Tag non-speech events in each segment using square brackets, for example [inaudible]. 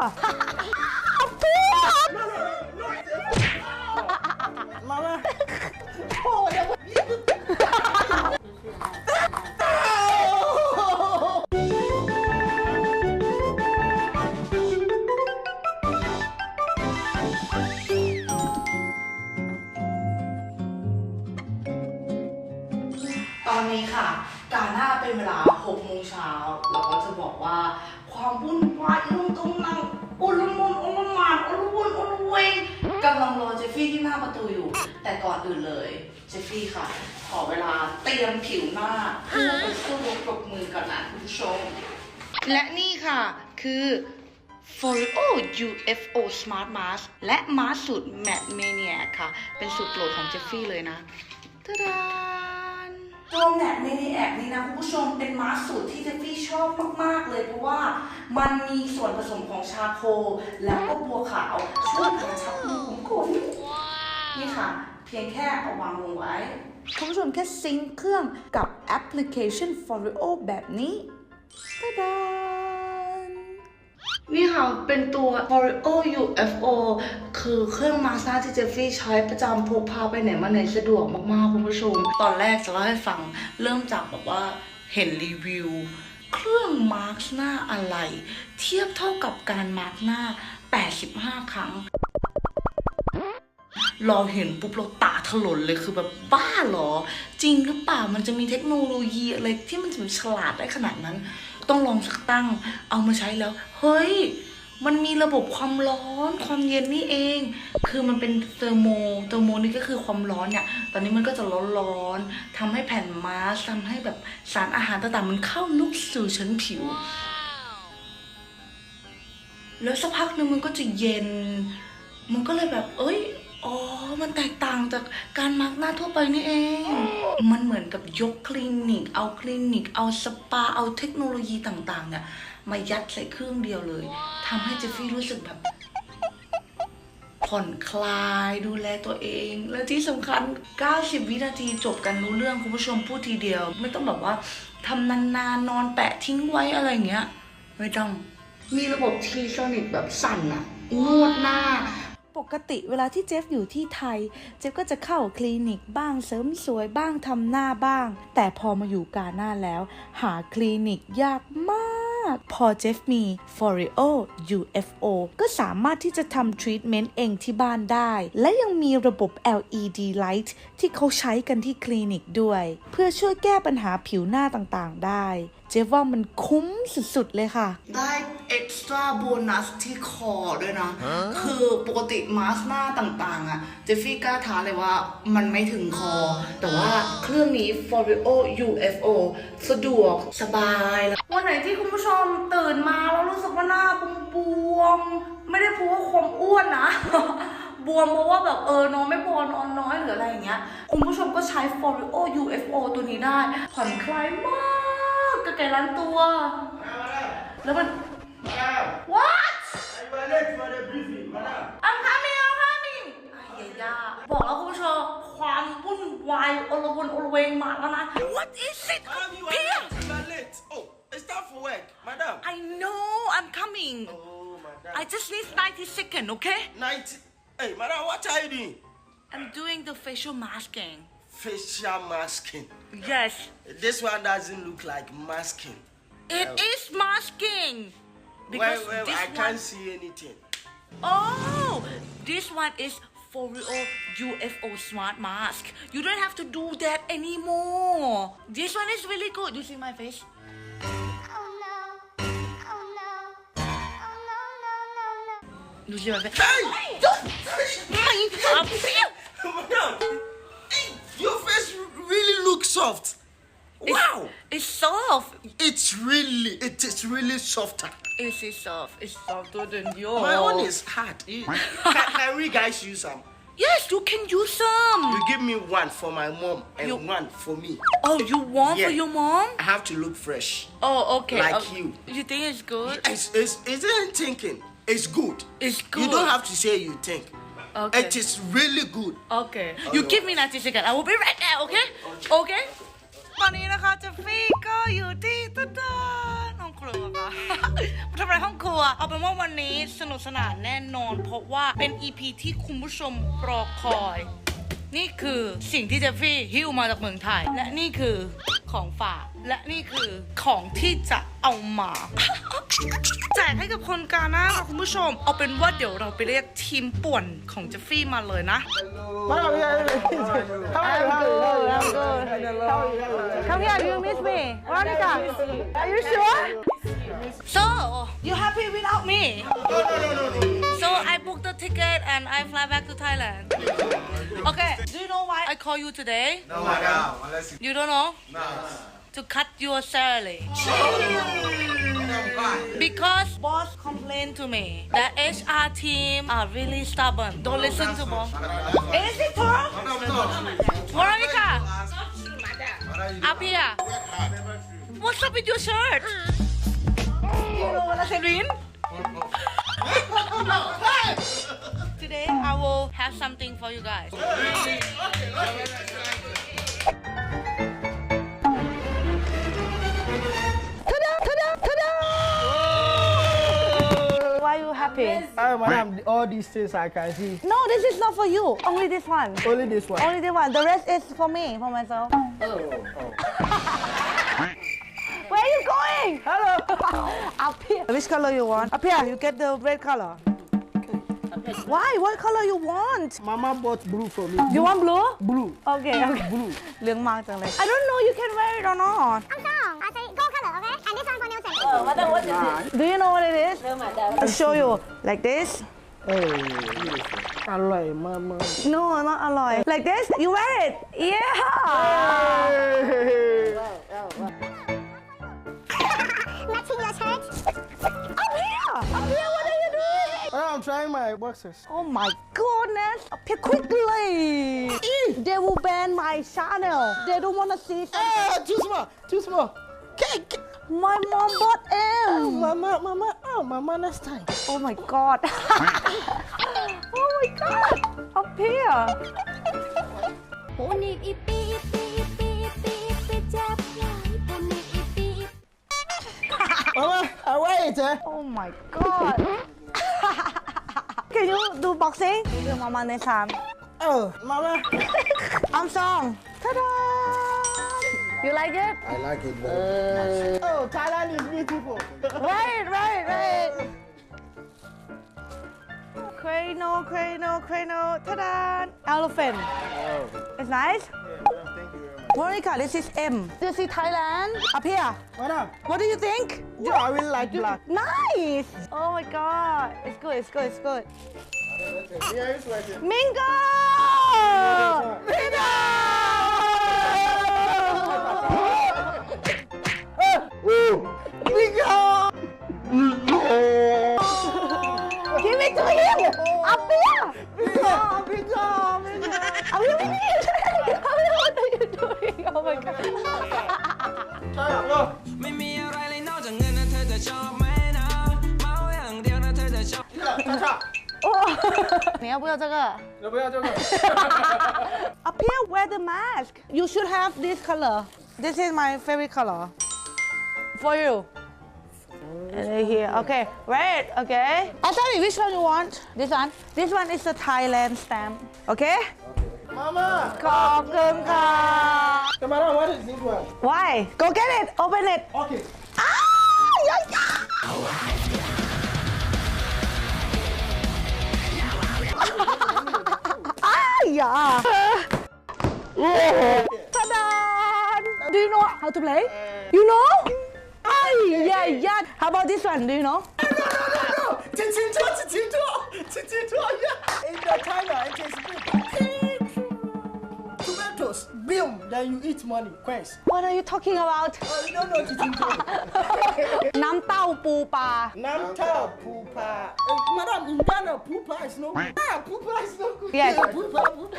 มามาตอนนี้ค่ะ การหน้าเป็นเวลา6โมงเช้า เราก็จะบอกว่าความวุ่นวายนุ่งกำลัง อุลมุนอุลมานอุลวุนอุลเวงกำลังรอเจฟฟี่ที่หน้าประตูอยู่ แต่ก่อนอื่นเลยเจฟฟี่ค่ะ ขอเวลาเตรียมผิวหน้าเพื่อไปสู้รบปรบมือกันนะคุณผู้ชม และนี่ค่ะคือ f o r o UFO Smart Mask และมาสสูตร Matte Maniac ค่ะ เป็นสูตรโปรดของเจฟฟี่เลยนะตะดา ตัว Matte Maniac นี่นะคุณผู้ชมเป็นมาสก์สูตรที่เจฟฟี่ชอบมากๆเลย เพราะว่ามันมีส่วนผสมของชาโค แล้วก็บัวขาวช่วยกระชับรูขุมขนนี่ค่ะ เพียงแค่เอาวางลงไว้ คุณผู้ชมแค่ซิงค์เครื่องกับแอปพลิเคชัน f o r o แบบนี้ตาดา นี่ค่ะ เป็นตัว Oreo UFO คือเครื่องมาสซาที่เจฟฟี่ใช้ประจำพกพาไปไหนมาไหนสะดวกมากๆ คุณผู้ชม ตอนแรกจะเล่าให้ฟังเริ่มจากแบบว่าเห็นรีวิว เครื่องมาร์กหน้าอะไร เทียบเท่ากับการมาร์กหน้า 85 ครั้งเราเห็นปุ๊บเราตาถลนเลยคือแบบบ้าเหรอ จริงหรือเปล่ามันจะมีเทคโนโลยีอะไรที่มันจะฉลาดได้ขนาดนั้น ต้องลองสักตั้ง เอามาใช้แล้ว เฮ้ย มันมีระบบความร้อนความเย็นนี่เอง คือมันเป็นเทอร์โม เทอร์โมนี่ก็คือความร้อนเนี่ย ตอนนี้มันก็จะร้อนๆทำให้แผ่นมาสทำให้แบบสารอาหารต่างๆมันเข้าลุกสู่ชั้นผิว แล้วสักพักหนึ่งมันก็จะเย็น มันก็เลยแบบ เอ้ย อ๋อ มันแตกต่างจากการมาร์กหน้าทั่วไปนี่เอง มันเหมือนกับยกคลินิก เอาคลินิก เอาสปา เอาเทคโนโลยีต่างๆเนี่ยมายัดใส่เครื่องเดียวเลยทำให้เจฟฟี่รู้สึกแบบ ผ่อนคลายดูแลตัวเอง และที่สำคัญ 90 วินาทีจบกันรู้เรื่องคุณผู้ชมพูดทีเดียว ไม่ต้องแบบว่าทำนานๆนอนแปะทิ้งไว้อะไรอย่างเงี้ย ไม่ต้อง มีระบบทีโซนิกแบบสั่นอะนวดหน้า ปกติเวลาที่เจฟอยู่ที่ไทย เจฟก็จะเข้าคลินิกบ้างเสริมสวยบ้างทำหน้าบ้าง แต่พอมาอยู่กาหน้าแล้ว หาคลินิกยากมาก พอเจฟมี f o r e o UFO ก็สามารถที่จะทำทรีทเมนต์เองที่บ้านได้ และยังมีระบบ LED light ที่เขาใช้กันที่คลินิกด้วย เพื่อช่วยแก้ปัญหาผิวหน้าต่างๆได้ เจฟว่ามันคุ้มสุดๆเลยค่ะ ได้ เอ็กซ์ตร้าโบนัสที่คอด้วยนะ คือปกติมาสก์หน้าต่างๆอะเจฟฟี่กล้าท้าเลยว่ามันไม่ถึงคอ แต่ว่าเครื่องนี้ f o r e o UFO สะดวกสบายแล้ววันไหนที่คุณผู้ชมตื่นมาแล้วรู้สึกว่าหน้าบวมๆไม่ได้พูดว่าความอ้วนนะบวมเพราะว่าแบบเออนอนไม่พอนอนน้อยหรืออะไรอย่างเงี้ย คุณผู้ชมก็ใช้ f o r e o UFO ตัวนี้ได้ ผ่อนคลายมากกระแก่ล้านตัว แล้วมัน What You are late for the briefing, madam. I'm coming I'm coming ไอ้ยาบอกแล้วคุณผู้ชมความวุ่นวายโอลวนโอลเวงมาแล้วนะ What is it Madam, you are Here late. You are late. Oh, it's time for work, madam. I know I'm coming Oh, madam. I just need 90 seconds okay Ninety. Hey, madam, what are you doing? I'm doing the facial masking Facial masking. Yes This one doesn't look like masking. it is masking because well, well, this I one can't see anything. Oh, this one is for real UFO smart mask. You don't have to do that anymore. This one is really good. You see my face? Oh no. Oh no. Oh no, no, no, no. You see my face? Hey! Don't mind up here. madam, your face really looks soft. Wow! It's soft. It's really, it is really softer. It is soft. It's softer than yours. My own is hard. You- [laughs] can, can we guys use some? Yes, you can use some. You give me one for my mom and You- one for me. Oh, you want for Yeah. your mom? I have to look fresh. Oh, okay. Like Oh, you. You think it's good? It's, it's, it isn't thinking. It's good. It's You don't good. have to say you think. Okay. It is really good. Okay. You give me 90 seconds. I will be right there, okay? Okay? ตอนนี้นะคะเจฟฟี่ก็อยู่ที่ตะดานห้อง ครัวค่ะ มาทำอะไรห้องครัว เอาเป็นว่าวันนี้สนุกสนานแน่นอน เพราะว่าเป็น EP ที่คุณผู้ชมรอคอย นี่คือสิ่งที่เจฟฟี่หิ้วมาจากเมืองไทย และนี่คือของฝาก และนี่คือของที่จะเอามา แจกให้กับคนกาหน้าค่ะคุณผู้ชม เอาเป็นว่าเดี๋ยวเราไปเรียกทีมป่วนของเจฟฟี่มาเลยนะ Madam, yeah, yeah, yeah. How are you? How are you? I'm good. How are you? Come here, do you miss me? Veronica, are you sure? So, you happy without me? So I booked the ticket and I fly back to Thailand. Okay, do you know why I call you today? No, madam. Unless you You don't know? no. To cut your salary. Because boss complained to me that HR team are really stubborn. Don't listen to boss. Is it true? Veronica, here. What's up with your shirt? You know what I mean? Today I will have something for you guys. happy? Ah, madam, all these things I can see. No, this is not for you. Only this one. Only this one. Only this one. The rest is for me, for myself. Where are you going? Hello. [laughs] Up here. Which color you want? Up here. You get the red color. Why? What color you want? Mama bought blue for me. You want blue? Blue. Okay. okay. Blue. [laughs] เรื่องมากจังเลย I don't know you can wear it or not. Madam, what is it? Do you know what it is? No, madam. I'll show you. Like this. Hey, mama. No, not alloy. Like this? You wear it? Yeah! Matching your wow, wow. Nothing was hurt. Up here! Up here, what are you doing? I'm trying my boxes. Oh my goodness! Up here quickly! they will ban my channel. They don't want to see something. Ah, too small! Too small! Cake! My mom bought Oh, M. mama, mama. Oh, mama, next time. Oh my god. oh my god. Up here. ปูนิกอีปีอีปีอีปีอีปีอีปีจับหลายปูนิกอีปีอีปี Mama, I wear it, eh? Oh my god. Can you do boxing? Do mama next time. Oh, mama. I'm song. Ta-da! You like it? I like it very uh, Oh, Thailand is beautiful. Right, right, right. Crano, crano, crano. Ta-da! Elephant. Oh. It's nice. Thank you. very much. Monica, this is M. This is Thailand. Up here. Madam, What do you think? yeah, I will like black. Nice. Oh my god. It's good, it's good, it's good. Yeah, it's like it. Mingo! Mingo! look. ไม่มีอะไรเลยนอกจากเงินนะเธอจะชอบไหมนะเมาอย่างเดียวนะเธอจะชอบ cha cha. 你要不要这个？要不要这个？ Up here, wear the mask. You should have this color. This is my favorite color. For you. And here, okay, red, okay. I tell you which one you want? This one? This one is the Thailand stamp, okay? Mama! Kokkum Mama, what is this one? Why? Go get it, open it. Okay. Ah! Yeah, yeah! [laughs] ah, yeah. [laughs] Ta-da! Do you know how to play? You know? Ay, yeah, yeah. How about this one? Do you know? No, no, no, no. Chichito, chichito, chichito. Yeah. In the timer. it is big. Tomatoes, boom. Then you eat money, quest. What are you talking about? Oh, you don't know chichito. [laughs] Nam tao pupa. Nam tao pupa. Eh, madam, in Ghana, pupa is no. Ah, pupa is no. Yes. Yeah, pupa, pupa.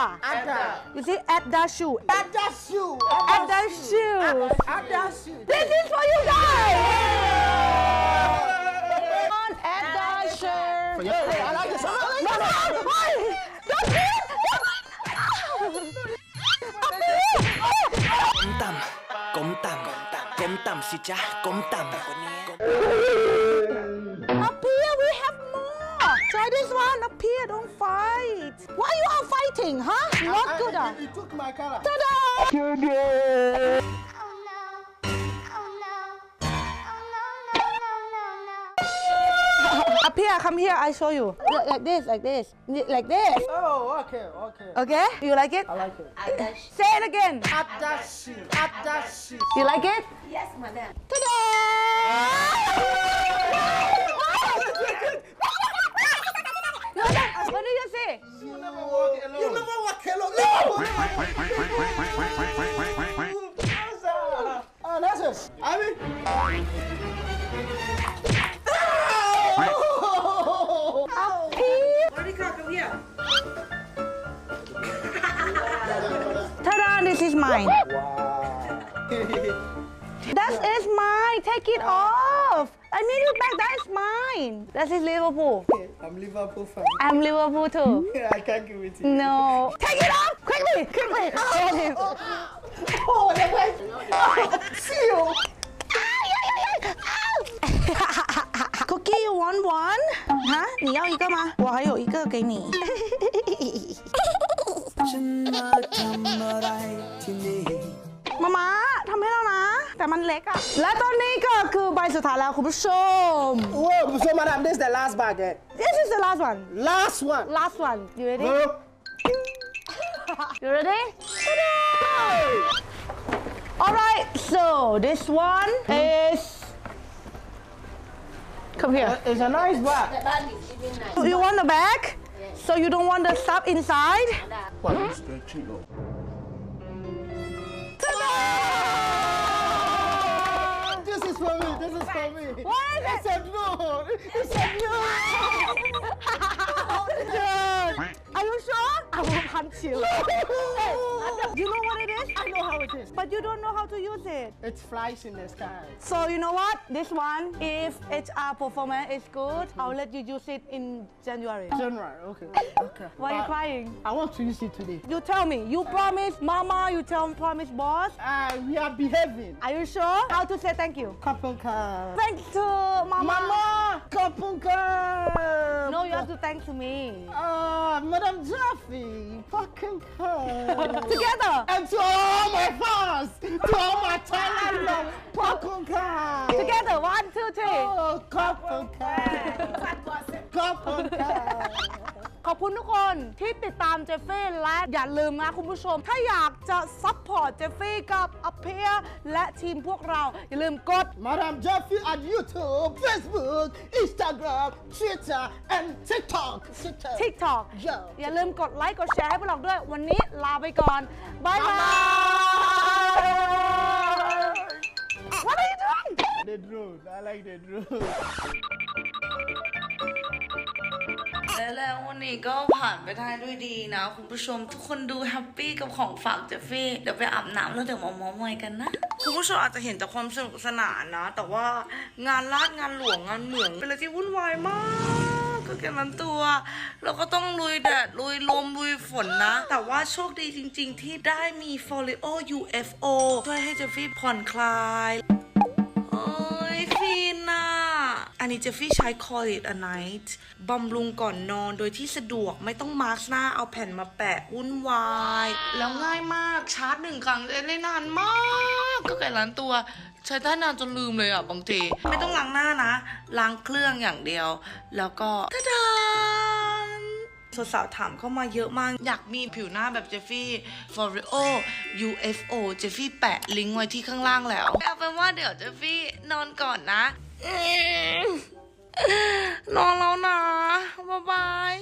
Adda. Ada. You see Adda shoe. Ada shoe. Adda shoe. Ada shoe. This is for you guys. On Adda shirt. Hey, I like this. I like No, this. no, why? Don't do it. Don't do it. ก้มต่ำก้มต่ำ ก้มต่ำสิจ๊ะก้มต่ำ [laughs] you fighting huh not I- good I- ah He took my color. Ta-da! Oh no. Oh no. Oh no. No, no, no, no. Up here, come here, I show you. Like, like this, like this, like this. Oh, okay, okay. Okay? You like it? I like it. Say it again. Adashi, adashi. You like it? Yes, madam. Ta-da! what do you say? You never walk alone. You never walk alone. No! Oh, that's it. I mean. Ta-da! This is mine. That is mine. Take it off. I need it back. That is mine. That is Liverpool. I'm Liverpool fan. I'm Liverpool too. [laughs] I can't give it to you. No. Take it off quickly, quickly. [laughs] [laughs] Oh, that's right. See you. Cookie, you want one? 哈，你要一个吗？我还有一个给你。 ฉันมาทำอะไรที่นี่ มาม้าทำให้แล้วนะ แต่มันเล็กอะและตอนนี้ก็คือใบสุดท้ายแล้วคุณผู้ชม Whoa, so madam, this is the last bag. Eh? This is the last one Last one. last one you ready Go. you ready alright so this one is come here It's a nice bag. you want the bag so you don't want the stuff inside What is stretching up? This For is for me. What is He it? said no. He said no. Are you sure? I will hunt you. [laughs] Hey, you know what it is? I know how it is. But you don't know how to use it. It flies in the sky. So you know what? This one, if HR performance is good, I'll let you use it in January. January. Okay. Okay. Why are you crying? I want to use it today. You tell me. You promise Mama, you tell promise boss. Uh, we are behaving. Are you sure? How to say thank you? Kapunka. Thanks to Mama. Mama. Kapunka. No, you have to thank to me. Uh, Madam Jaffe. Kapunka. [laughs] Together. And to all my fans, to all my Thailand love, Together. One, two, three. Oh, Kapunka. Kapunka. ขอบคุณทุกคนที่ติดตามเจฟฟี่และอย่าลืมนะคุณผู้ชม ถ้าอยากจะซัพพอร์ตเจฟฟี่กับอเพียและทีมพวกเรา อย่าลืมกด Madam Jaffe on YouTube, Facebook, Instagram, Twitter, and TikTok. TikTok. TikTok Yo. อย่าลืมกดไลค์กดแชร์ให้พวกเราด้วย วันนี้ลาไปก่อนบายบาย What are you doing? The drone. I like the drone. และแล้ววันนี้ก็ผ่านไปได้ด้วยดีนะคุณผู้ชมทุกคนดูแฮปปี้กับของฝากเจฟฟี่เดี๋ยวไปอาบน้ำแล้วเดี๋ยวมามอมอยกันนะ คุณผู้ชมอาจจะเห็นแต่ความสนุกสนานนะ แต่ว่างานลาดงานหลวงงานเหมืองเป็นอะไรที่วุ่นวายมากก็แกนั้นตัว เราก็ต้องลุยแดดลุยลมลุยฝนนะ แต่ว่าโชคดีจริง ๆ ที่ได้มี Folio UFO ช่วยให้เจฟฟี่ผ่อนคลาย อันนี้เจฟฟี่ใช้ Call it a night บำรุงก่อนนอนโดยที่สะดวกไม่ต้องมาร์กหน้าเอาแผ่นมาแปะวุ่นวาย แล้วง่ายมากชาร์จหนึ่งครั้งจะได้นานมาก ก็ไก่ล้านตัว ใช้ได้นานจนลืมเลยอะบางที ไม่ต้องล้างหน้านะ ล้างเครื่องอย่างเดียว แล้วก็ทะดาสาวๆถามเข้ามาเยอะมาก อยากมีผิวหน้าแบบเจฟฟี่ Foreo UFO เจฟฟี่แปะลิงก์ไว้ที่ข้างล่างแล้วเอาเป็นว่าเดี๋ยวเจฟฟี่นอนก่อนนะ นอนแล้วนะบ๊ายบาย